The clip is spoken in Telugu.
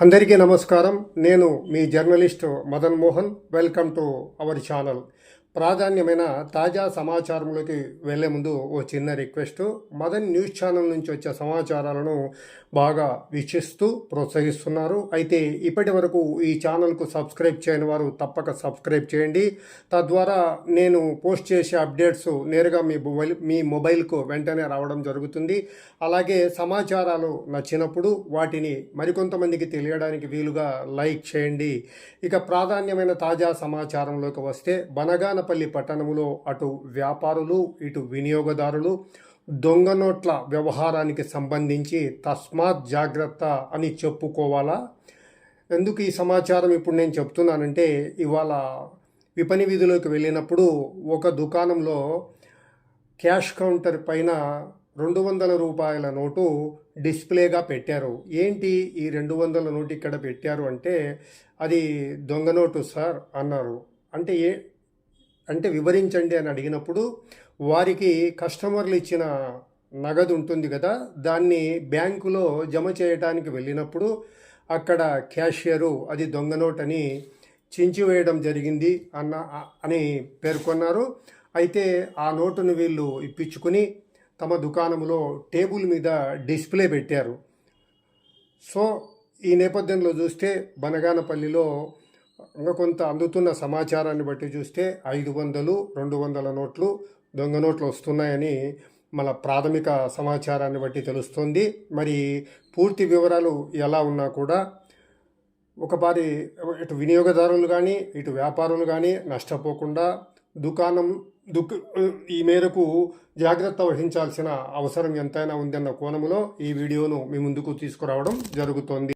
అందరికీ నమస్కారం. నేను మీ journalist Madan Mohan. Welcome to our channel. ప్రాధాన్యమైన తాజా సమాచారంలోకి వెళ్ళే ముందు ఓ చిన్న రిక్వెస్ట్. మదన్ న్యూస్ ఛానల్ నుంచి వచ్చే సమాచారాలను బాగా వీక్షిస్తూ ప్రోత్సహిస్తున్నారు. అయితే ఇప్పటి వరకు ఈ ఛానల్కు సబ్స్క్రైబ్ చేయని వారు తప్పక సబ్స్క్రైబ్ చేయండి. తద్వారా నేను పోస్ట్ చేసే అప్డేట్స్ నేరుగా మీ మొబైల్ మీ మొబైల్కు వెంటనే రావడం జరుగుతుంది. అలాగే సమాచారాలు నచ్చినప్పుడు వాటిని మరికొంతమందికి తెలియడానికి వీలుగా లైక్ చేయండి. ఇక ప్రాధాన్యమైన తాజా సమాచారంలోకి వస్తే బనగానపల్లి పట్టణంలో అటు వ్యాపారులు ఇటు వినియోగదారులు దొంగ నోట్ల వ్యవహారానికి సంబంధించి తస్మాత్ జాగ్రత్త అని చెప్పుకోవాలా? ఎందుకు ఈ సమాచారం ఇప్పుడు నేను చెప్తున్నానంటే ఇవాళ విపణి వీధిలోకి వెళ్ళినప్పుడు ఒక దుకాణంలో క్యాష్ కౌంటర్ పైన రెండు వందల రూపాయల నోటు డిస్ప్లేగా పెట్టారు. ఏంటి ఈ రెండు వందల నోటు ఇక్కడ పెట్టారు అంటే అది దొంగ నోటు సార్ అన్నారు. అంటే ఏ అంటే వివరించండి అని అడిగినప్పుడు వారికి కస్టమర్లు ఇచ్చిన నగదు ఉంటుంది కదా దాన్ని బ్యాంకులో జమ చేయడానికి వెళ్ళినప్పుడు అక్కడ క్యాషియరు అది దొంగ నోట్ అని చించివేయడం జరిగింది అన్న అని పేర్కొన్నారు. అయితే ఆ నోటును వీళ్ళు ఇప్పించుకుని తమ దుకాణంలో టేబుల్ మీద డిస్ప్లే పెట్టారు. సో ఈ నేపథ్యంలో చూస్తే బనగానపల్లిలో ఇంకా కొంత అందుతున్న సమాచారాన్ని బట్టి చూస్తే ఐదు వందలు రెండు వందల నోట్లు దొంగ నోట్లు వస్తున్నాయని మన ప్రాథమిక సమాచారాన్ని బట్టి తెలుస్తుంది. మరి పూర్తి వివరాలు ఎలా ఉన్నా కూడా ఒకసారి ఇటు వినియోగదారులు కానీ ఇటు వ్యాపారులు కానీ నష్టపోకుండా దుకాణం దుక్ ఈ మేరకు జాగ్రత్త వహించాల్సిన అవసరం ఎంతైనా ఉందన్న కోణంలో ఈ వీడియోను మీ ముందుకు తీసుకురావడం జరుగుతోంది.